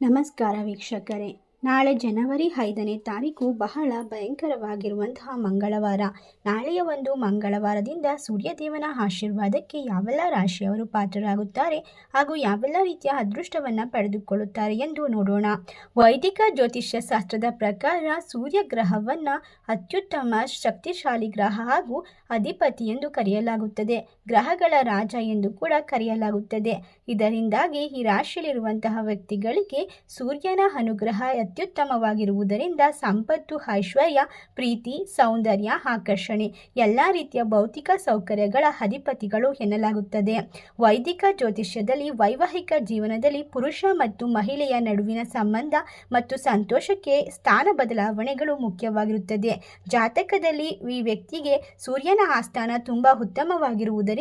ನಮಸ್ಕಾರ ವೀಕ್ಷಕರೇ. ನಾಳೆ ಜನವರಿ ಐದನೇ ತಾರೀಕು ಬಹಳ ಭಯಂಕರವಾಗಿರುವಂತಹ ಮಂಗಳವಾರ. ನಾಳೆಯ ಒಂದು ಮಂಗಳವಾರದಿಂದ ಸೂರ್ಯದೇವನ ಆಶೀರ್ವಾದಕ್ಕೆ ಯಾವೆಲ್ಲ ರಾಶಿಯವರು ಪಾತ್ರರಾಗುತ್ತಾರೆ ಹಾಗೂ ಯಾವೆಲ್ಲ ರೀತಿಯ ಅದೃಷ್ಟವನ್ನು ಪಡೆದುಕೊಳ್ಳುತ್ತಾರೆ ಎಂದು ನೋಡೋಣ. ವೈದಿಕ ಜ್ಯೋತಿಷ್ಯ ಶಾಸ್ತ್ರದ ಪ್ರಕಾರ ಸೂರ್ಯ ಗ್ರಹವನ್ನು ಅತ್ಯುತ್ತಮ ಶಕ್ತಿಶಾಲಿ ಗ್ರಹ ಹಾಗೂ ಅಧಿಪತಿ ಎಂದು ಕರೆಯಲಾಗುತ್ತದೆ. ಗ್ರಹಗಳ ರಾಜ ಎಂದು ಕೂಡ ಕರೆಯಲಾಗುತ್ತದೆ. ಇದರಿಂದಾಗಿ ಈ ರಾಶಿಯಲ್ಲಿರುವಂತಹ ವ್ಯಕ್ತಿಗಳಿಗೆ ಸೂರ್ಯನ ಅನುಗ್ರಹ ಅತ್ಯುತ್ತಮವಾಗಿರುವುದರಿಂದ ಸಂಪತ್ತು, ಐಶ್ವರ್ಯ, ಪ್ರೀತಿ, ಸೌಂದರ್ಯ, ಆಕರ್ಷಣೆ ಎಲ್ಲ ರೀತಿಯ ಭೌತಿಕ ಸೌಕರ್ಯಗಳ ಅಧಿಪತಿಗಳು ಎನ್ನಲಾಗುತ್ತದೆ. ವೈದಿಕ ಜ್ಯೋತಿಷ್ಯದಲ್ಲಿ ವೈವಾಹಿಕ ಜೀವನದಲ್ಲಿ ಪುರುಷ ಮತ್ತು ಮಹಿಳೆಯ ನಡುವಿನ ಸಂಬಂಧ ಮತ್ತು ಸಂತೋಷಕ್ಕೆ ಸ್ಥಾನ ಬದಲಾವಣೆಗಳು ಮುಖ್ಯವಾಗಿರುತ್ತದೆ. ಜಾತಕದಲ್ಲಿ ಈ ವ್ಯಕ್ತಿಗೆ ಸೂರ್ಯನ ಆಸ್ಥಾನ ತುಂಬ ಉತ್ತಮವಾಗಿರುವುದರಿಂದ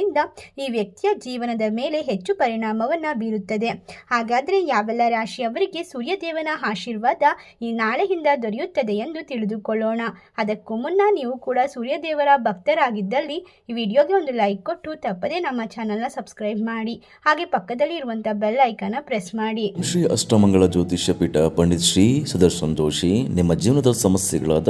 ಈ ವ್ಯಕ್ತಿಯ ಜೀವನದ ಮೇಲೆ ಹೆಚ್ಚು ಪರಿಣಾಮವನ್ನು ಬೀರುತ್ತದೆ. ಹಾಗಾದರೆ ಯಾವೆಲ್ಲ ರಾಶಿಯವರಿಗೆ ಸೂರ್ಯದೇವನ ಆಶೀರ್ವಾದ ಈ ನಾಳೆಯಿಂದ ದೊರೆಯುತ್ತದೆ ಎಂದು ತಿಳಿದುಕೊಳ್ಳೋಣ. ಅದಕ್ಕೂ ಮುನ್ನ ನೀವು ಕೂಡ ಸೂರ್ಯದೇವರ ಭಕ್ತರಾಗಿದ್ದಲ್ಲಿ ಈ ವಿಡಿಯೋಗೆ ಒಂದು ಲೈಕ್ ಕೊಟ್ಟು ತಪ್ಪದೇ ನಮ್ಮ ಚಾನಲ್ನ ಸಬ್ಸ್ಕ್ರೈಬ್ ಮಾಡಿ. ಹಾಗೆ ಪಕ್ಕದಲ್ಲಿ ಇರುವಂಥ ಬೆಲ್ ಐಕನ್ನ ಪ್ರೆಸ್ ಮಾಡಿ. ಶ್ರೀ ಅಷ್ಟಮಂಗಳ ಜ್ಯೋತಿಷ್ಯ ಪೀಠ ಪಂಡಿತ್ ಶ್ರೀ ಸುದರ್ಶನ್ ಜೋಶಿ, ನಿಮ್ಮ ಜೀವನದ ಸಮಸ್ಯೆಗಳಾದ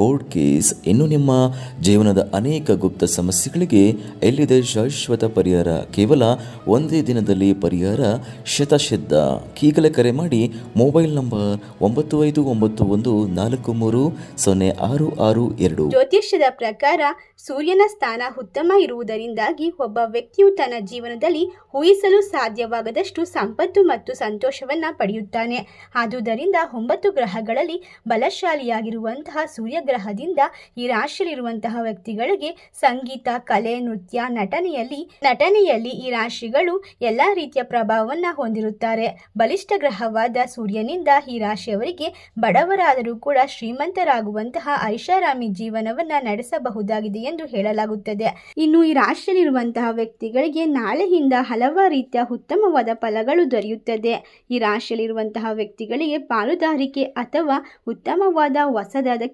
ಕೋರ್ಟ್ ಕೇಸ್ ಇನ್ನು ನಿಮ್ಮ ಜೀವನದ ಅನೇಕ ಗುಪ್ತ ಸಮಸ್ಯೆಗಳಿಗೆ ಎಲ್ಲಿದೆ ಶಾಶ್ವತ ಪರಿಹಾರ? ಕೇವಲ ಒಂದೇ ದಿನದಲ್ಲಿ ಪರಿಹಾರ? ಶತಸಿದ್ಧ ಈಗಲೇ ಕರೆ ಮಾಡಿ ಮೊಬೈಲ್ ನಂಬರ್ ಒಂಬತ್ತು ಐದು ಒಂಬತ್ತು ಒಂದು ನಾಲ್ಕು ಮೂರು ಸೊನ್ನೆ ಆರು ಆರು ಎರಡು. ಜ್ಯೋತಿಷ್ಯದ ಪ್ರಕಾರ ಸೂರ್ಯನ ಸ್ಥಾನ ಉತ್ತಮ ಇರುವುದರಿಂದಾಗಿ ಒಬ್ಬ ವ್ಯಕ್ತಿಯು ತನ್ನ ಜೀವನದಲ್ಲಿ ಊಹಿಸಲು ಸಾಧ್ಯವಾಗದಷ್ಟು ಸಂಪತ್ತು ಮತ್ತು ಸಂತೋಷವನ್ನ ಪಡೆಯುತ್ತಾನೆ. ಆದುದರಿಂದ ಒಂಬತ್ತು ಗ್ರಹಗಳಲ್ಲಿ ಬಲಶಾಲಿಯಾಗಿರುವಂತಹ ಸೂರ್ಯಗ್ರಹದಿಂದ ಈ ರಾಶಿಯಲ್ಲಿರುವಂತಹ ವ್ಯಕ್ತಿಗಳಿಗೆ ಸಂಗೀತ, ಕಲೆ, ನೃತ್ಯ, ನಟನೆಯಲ್ಲಿ ನಟನೆಯಲ್ಲಿ ಈ ರಾಶಿಗಳು ಎಲ್ಲ ರೀತಿಯ ಪ್ರಭಾವವನ್ನ ಹೊಂದಿರುತ್ತಾರೆ. ಬಲಿಷ್ಠ ಗ್ರಹವಾದ ಸೂರ್ಯನಿಂದ ಈ ರಾಶಿಯವರಿಗೆ ಬಡವರಾದರೂ ಕೂಡ ಶ್ರೀಮಂತರಾಗುವಂತಹ ಐಷಾರಾಮಿ ಜೀವನವನ್ನ ನಡೆಸಬಹುದಾಗಿದೆ ಎಂದು ಹೇಳಲಾಗುತ್ತದೆ. ಇನ್ನು ಈ ರಾಶಿಯಲ್ಲಿರುವಂತಹ ವ್ಯಕ್ತಿಗಳಿಗೆ ನಾಳೆಯಿಂದ ಹಲವಾರು ರೀತಿಯ ಉತ್ತಮವಾದ ಫಲಗಳು ದೊರೆಯುತ್ತದೆ. ಈ ರಾಶಿಯಲ್ಲಿರುವಂತಹ ವ್ಯಕ್ತಿಗಳಿಗೆ ಪಾಲುದಾರಿಕೆ ಅಥವಾ ಉತ್ತಮವಾದ ಹೊಸದಾದ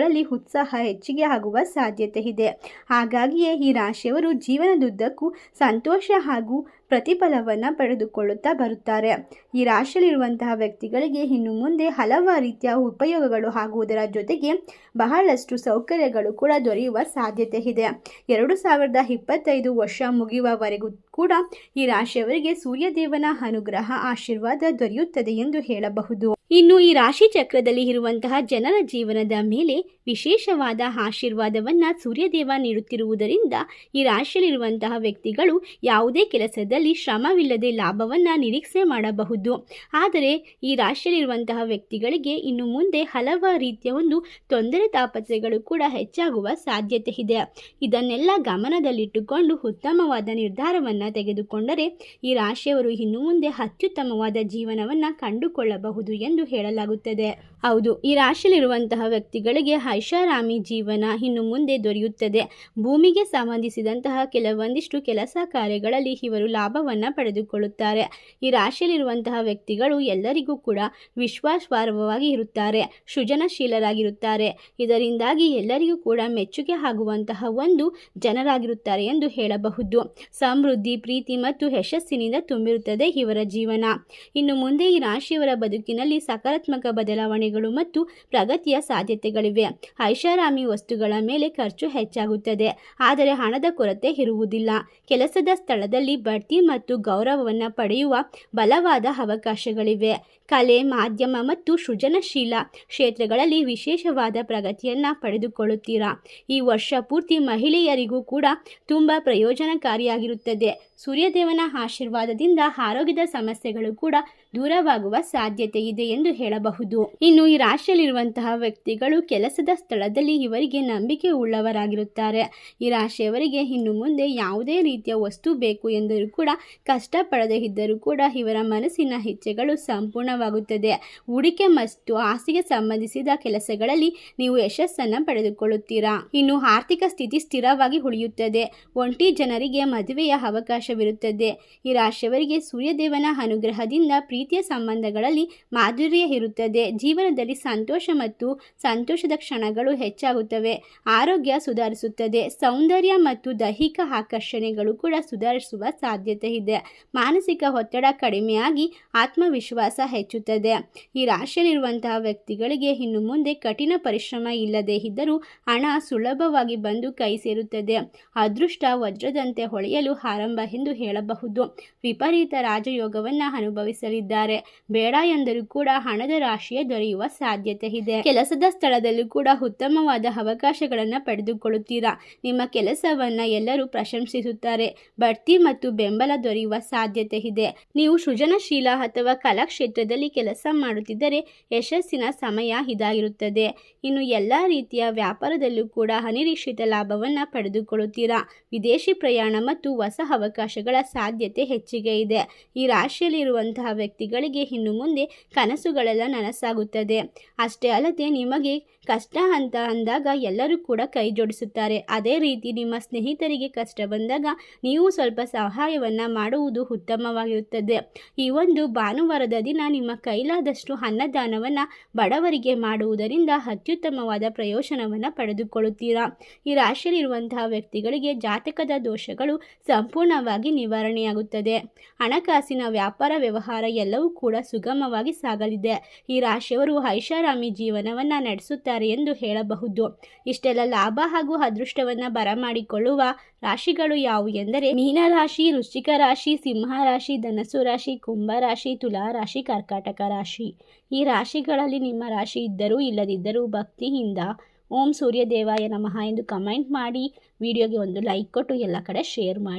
ಕೆಲಸಗಳಲ್ಲಿ ಉತ್ಸಾಹ ಹೆಚ್ಚಿಗೆ ಆಗುವ ಸಾಧ್ಯತೆ ಇದೆ. ಹಾಗಾಗಿಯೇ ಈ ರಾಶಿಯವರು ಜೀವನದುದ್ದಕ್ಕೂ ಸಂತೋಷ ಹಾಗೂ ಪ್ರತಿಫಲವನ್ನು ಪಡೆದುಕೊಳ್ಳುತ್ತಾ ಬರುತ್ತಾರೆ. ಈ ರಾಶಿಯಲ್ಲಿರುವಂತಹ ವ್ಯಕ್ತಿಗಳಿಗೆ ಇನ್ನು ಮುಂದೆ ಹಲವಾರು ರೀತಿಯ ಉಪಯೋಗಗಳು ಆಗುವುದರ ಜೊತೆಗೆ ಬಹಳಷ್ಟು ಸೌಕರ್ಯಗಳು ಕೂಡ ದೊರೆಯುವ ಸಾಧ್ಯತೆ ಇದೆ. ಎರಡು ಸಾವಿರದ ಇಪ್ಪತ್ತೈದು ವರ್ಷ ಮುಗಿಯುವವರೆಗೂ ಕೂಡ ಈ ರಾಶಿಯವರಿಗೆ ಸೂರ್ಯದೇವನ ಅನುಗ್ರಹ, ಆಶೀರ್ವಾದ ದೊರೆಯುತ್ತದೆ ಎಂದು ಹೇಳಬಹುದು. ಇನ್ನು ಈ ರಾಶಿ ಚಕ್ರದಲ್ಲಿ ಇರುವಂತಹ ಜನರ ಜೀವನದ ಮೇಲೆ ವಿಶೇಷವಾದ ಆಶೀರ್ವಾದವನ್ನು ಸೂರ್ಯದೇವ ನೀಡುತ್ತಿರುವುದರಿಂದ ಈ ರಾಶಿಯಲ್ಲಿರುವಂತಹ ವ್ಯಕ್ತಿಗಳು ಯಾವುದೇ ಕೆಲಸದಲ್ಲಿ ಶ್ರಮವಿಲ್ಲದೆ ಲಾಭವನ್ನು ನಿರೀಕ್ಷೆ ಮಾಡಬಹುದು. ಆದರೆ ಈ ರಾಶಿಯಲ್ಲಿರುವಂತಹ ವ್ಯಕ್ತಿಗಳಿಗೆ ಇನ್ನು ಮುಂದೆ ಹಲವಾರು ರೀತಿಯ ಒಂದು ತೊಂದರೆ ತಾಪತ್ರೆಗಳು ಕೂಡ ಹೆಚ್ಚಾಗುವ ಸಾಧ್ಯತೆ ಇದೆ. ಇದನ್ನೆಲ್ಲ ಗಮನದಲ್ಲಿಟ್ಟುಕೊಂಡು ಉತ್ತಮವಾದ ನಿರ್ಧಾರವನ್ನು ತೆಗೆದುಕೊಂಡರೆ ಈ ರಾಶಿಯವರು ಇನ್ನು ಮುಂದೆ ಅತ್ಯುತ್ತಮವಾದ ಜೀವನವನ್ನು ಕಂಡುಕೊಳ್ಳಬಹುದು ಎಂದು ಹೇಳಲಾಗುತ್ತದೆ. ಹೌದು, ಈ ರಾಶಿಯಲ್ಲಿರುವಂತಹ ವ್ಯಕ್ತಿಗಳಿಗೆ ಐಷಾರಾಮಿ ಜೀವನ ಇನ್ನು ಮುಂದೆ ದೊರೆಯುತ್ತದೆ. ಭೂಮಿಗೆ ಸಂಬಂಧಿಸಿದಂತಹ ಕೆಲವೊಂದಿಷ್ಟು ಕೆಲಸ ಕಾರ್ಯಗಳಲ್ಲಿ ಇವರು ಲಾಭವನ್ನು ಪಡೆದುಕೊಳ್ಳುತ್ತಾರೆ. ಈ ರಾಶಿಯಲ್ಲಿರುವಂತಹ ವ್ಯಕ್ತಿಗಳು ಎಲ್ಲರಿಗೂ ಕೂಡ ವಿಶ್ವಾಸಾರ್ಹವಾಗಿ ಇರುತ್ತಾರೆ, ಸೃಜನಶೀಲರಾಗಿರುತ್ತಾರೆ. ಇದರಿಂದಾಗಿ ಎಲ್ಲರಿಗೂ ಕೂಡ ಮೆಚ್ಚುಗೆ ಆಗುವಂತಹ ಒಂದು ಜನರಾಗಿರುತ್ತಾರೆ ಎಂದು ಹೇಳಬಹುದು. ಸಮೃದ್ಧಿ, ಪ್ರೀತಿ ಮತ್ತು ಯಶಸ್ಸಿನಿಂದ ತುಂಬಿರುತ್ತದೆ ಇವರ ಜೀವನ. ಇನ್ನು ಮುಂದೆ ಈ ರಾಶಿಯವರ ಬದುಕಿನಲ್ಲಿ ಸಕಾರಾತ್ಮಕ ಬದಲಾವಣೆಗಳು ಮತ್ತು ಪ್ರಗತಿಯ ಸಾಧ್ಯತೆಗಳಿವೆ. ಐಷಾರಾಮಿ ವಸ್ತುಗಳ ಮೇಲೆ ಖರ್ಚು ಹೆಚ್ಚಾಗುತ್ತದೆ. ಆದರೆ ಹಣದ ಕೊರತೆ ಇರುವುದಿಲ್ಲ. ಕೆಲಸದ ಸ್ಥಳದಲ್ಲಿ ಬಡ್ತಿ ಮತ್ತು ಗೌರವವನ್ನು ಪಡೆಯುವ ಬಲವಾದ ಅವಕಾಶಗಳಿವೆ. ಕಲೆ, ಮಾಧ್ಯಮ ಮತ್ತು ಸೃಜನಶೀಲ ಕ್ಷೇತ್ರಗಳಲ್ಲಿ ವಿಶೇಷವಾದ ಪ್ರಗತಿಯನ್ನು ಪಡೆದುಕೊಳ್ಳುತ್ತೀರಾ? ಈ ವರ್ಷ ಪೂರ್ತಿ ಮಹಿಳೆಯರಿಗೂ ಕೂಡ ತುಂಬ ಪ್ರಯೋಜನಕಾರಿಯಾಗಿರುತ್ತದೆ. ಸೂರ್ಯದೇವನ ಆಶೀರ್ವಾದದಿಂದ ಆರೋಗ್ಯದ ಸಮಸ್ಯೆಗಳು ಕೂಡ ದೂರವಾಗುವ ಸಾಧ್ಯತೆ ಇದೆ ಎಂದು ಹೇಳಬಹುದು. ಇನ್ನು ಈ ರಾಶಿಯಲ್ಲಿರುವಂತಹ ವ್ಯಕ್ತಿಗಳು ಕೆಲಸದ ಸ್ಥಳದಲ್ಲಿ ಇವರಿಗೆ ನಂಬಿಕೆ ಉಳ್ಳವರಾಗಿರುತ್ತಾರೆ. ಈ ರಾಶಿಯವರಿಗೆ ಇನ್ನು ಮುಂದೆ ಯಾವುದೇ ರೀತಿಯ ವಸ್ತು ಬೇಕು ಎಂದರೂ ಕೂಡ ಕಷ್ಟಪಡದೇ ಇದ್ದರೂ ಕೂಡ ಇವರ ಮನಸ್ಸಿನ ಇಚ್ಛೆಗಳು ಸಂಪೂರ್ಣವಾಗುತ್ತದೆ. ಹೂಡಿಕೆ ಮತ್ತು ಆಸ್ತಿಗೆ ಸಂಬಂಧಿಸಿದ ಕೆಲಸಗಳಲ್ಲಿ ನೀವು ಯಶಸ್ಸನ್ನು ಪಡೆದುಕೊಳ್ಳುತ್ತೀರಾ? ಇನ್ನು ಆರ್ಥಿಕ ಸ್ಥಿತಿ ಸ್ಥಿರವಾಗಿ ಉಳಿಯುತ್ತದೆ. ಒಂಟಿ ಜನರಿಗೆ ಮದುವೆಯ ಅವಕಾಶವಿರುತ್ತದೆ. ಈ ರಾಶಿಯವರಿಗೆ ಸೂರ್ಯದೇವನ ಅನುಗ್ರಹದಿಂದ ಪ್ರೀತಿಯ ಸಂಬಂಧಗಳಲ್ಲಿ ಮಾಧುರ್ಯ ಇರುತ್ತದೆ. ಜೀವನದಲ್ಲಿ ಸಂತೋಷ ಮತ್ತು ಸಂತೋಷದ ಕ್ಷಣಗಳು ಹೆಚ್ಚಾಗುತ್ತವೆ. ಆರೋಗ್ಯ ಸುಧಾರಿಸುತ್ತದೆ. ಸೌಂದರ್ಯ ಮತ್ತು ದೈಹಿಕ ಆಕರ್ಷಣೆಗಳು ಕೂಡ ಸುಧಾರಿಸುವ ಸಾಧ್ಯತೆ ಇದೆ. ಮಾನಸಿಕ ಒತ್ತಡ ಕಡಿಮೆಯಾಗಿ ಆತ್ಮವಿಶ್ವಾಸ ಹೆಚ್ಚುತ್ತದೆ. ಈ ರಾಶಿಯಲ್ಲಿರುವಂತಹ ವ್ಯಕ್ತಿಗಳಿಗೆ ಇನ್ನು ಮುಂದೆ ಕಠಿಣ ಪರಿಶ್ರಮ ಇಲ್ಲದೆ ಇದ್ದರೂ ಹಣ ಸುಲಭವಾಗಿ ಬಂದು ಕೈ ಸೇರುತ್ತದೆ. ಅದೃಷ್ಟ ವಜ್ರದಂತೆ ಹೊಳೆಯಲು ಆರಂಭ ಎಂದು ಹೇಳಬಹುದು. ವಿಪರೀತ ರಾಜಯೋಗವನ್ನು ಅನುಭವಿಸಲಿದ್ದಾರೆ. ಬೇಡ ಎಂದರೂ ಕೂಡ ಹಣದ ರಾಶಿಯೇ ದೊರೆಯುವ ಸಾಧ್ಯತೆ ಇದೆ. ಕೆಲಸದ ಸ್ಥಳದಲ್ಲೂ ಕೂಡ ಉತ್ತಮವಾದ ಅವಕಾಶಗಳನ್ನು ಪಡೆದುಕೊಳ್ಳುತ್ತೀರಾ? ನಿಮ್ಮ ಕೆಲಸವನ್ನ ಎಲ್ಲರೂ ಪ್ರಶಂಸಿಸುತ್ತಾರೆ. ಬಡ್ತಿ ಮತ್ತು ಬೆಂಬಲ ದೊರೆಯುವ ಸಾಧ್ಯತೆ ಇದೆ. ನೀವು ಸೃಜನಶೀಲ ಅಥವಾ ಕಲಾ ಕ್ಷೇತ್ರದಲ್ಲಿ ಕೆಲಸ ಮಾಡುತ್ತಿದ್ದರೆ ಯಶಸ್ಸಿನ ಸಮಯ ಇದಾಗಿರುತ್ತದೆ. ಇನ್ನು ಎಲ್ಲ ರೀತಿಯ ವ್ಯಾಪಾರದಲ್ಲೂ ಕೂಡ ಅನಿರೀಕ್ಷಿತ ಲಾಭವನ್ನು ಪಡೆದುಕೊಳ್ಳುತ್ತೀರಾ? ವಿದೇಶಿ ಪ್ರಯಾಣ ಮತ್ತು ಹೊಸ ಅವಕಾಶಗಳ ಸಾಧ್ಯತೆ ಹೆಚ್ಚಿಗೆ ಇದೆ. ಈ ರಾಶಿಯಲ್ಲಿರುವಂತಹ ವ್ಯಕ್ತಿಗಳಿಗೆ ಇನ್ನು ಮುಂದೆ ಕನಸುಗಳೆಲ್ಲ ನನಸಾಗುತ್ತದೆ. ಅಷ್ಟೇ ಅಲ್ಲದೆ ನಿಮಗೆ ಕಷ್ಟ ಅಂತ ಅಂದಾಗ ಎಲ್ಲರೂ ಕೂಡ ಕೈ ಜೋಡಿಸುತ್ತಾರೆ. ಅದೇ ರೀತಿ ನಿಮ್ಮ ಸ್ನೇಹಿತರಿಗೆ ಕಷ್ಟ ಬಂದಾಗ ನೀವು ಸ್ವಲ್ಪ ಸಹಾಯವನ್ನು ಮಾಡುವುದು ಉತ್ತಮವಾಗಿರುತ್ತದೆ. ಈ ಒಂದು ಭಾನುವಾರದ ದಿನ ನಿಮ್ಮ ಕೈಲಾದಷ್ಟು ಅನ್ನದಾನವನ್ನು ಬಡವರಿಗೆ ಮಾಡುವುದರಿಂದ ಅತ್ಯುತ್ತಮವಾದ ಪ್ರಯೋಜನವನ್ನು ಪಡೆದುಕೊಳ್ಳುತ್ತೀರಾ? ಈ ರಾಶಿಯಲ್ಲಿರುವಂತಹ ವ್ಯಕ್ತಿಗಳಿಗೆ ಜಾತಕದ ದೋಷಗಳು ಸಂಪೂರ್ಣವಾಗಿ ನಿವಾರಣೆಯಾಗುತ್ತದೆ. ಹಣಕಾಸಿನ ವ್ಯಾಪಾರ ವ್ಯವಹಾರ ಎಲ್ಲವೂ ಕೂಡ ಸುಗಮವಾಗಿ ಸಾಗಲಿದೆ ಈ ರಾಶಿಯವರು ಐಷಾರಾಮಿ ಜೀವನವನ್ನು ನಡೆಸುತ್ತಾರೆ ಎಂದು ಹೇಳಬಹುದು. ಇಷ್ಟೆಲ್ಲ ಲಾಭ ಹಾಗೂ ಅದೃಷ್ಟವನ್ನು ಬರಮಾಡಿಕೊಳ್ಳುವ ರಾಶಿಗಳು ಯಾವುವು ಎಂದರೆ ಮೀನರಾಶಿ ವೃಶ್ಚಿಕ ರಾಶಿ, ಸಿಂಹ ರಾಶಿ ಧನಸು ರಾಶಿ, ಕುಂಭ ರಾಶಿ, ತುಲಾ ರಾಶಿ, ಕರ್ಕಾಟಕ ರಾಶಿ. ಈ ರಾಶಿಗಳಲ್ಲಿ ನಿಮ್ಮ ರಾಶಿ ಇದ್ದರೂ ಇಲ್ಲದಿದ್ದರೂ ಭಕ್ತಿಯಿಂದ ಓಂ ಸೂರ್ಯ ದೇವಾಯ ನಮಃ ಎಂದು ಕಮೆಂಟ್ ಮಾಡಿ, ವಿಡಿಯೋಗೆ ಒಂದು ಲೈಕ್ ಕೊಟ್ಟು ಎಲ್ಲ ಕಡೆ ಶೇರ್ ಮಾಡಿ.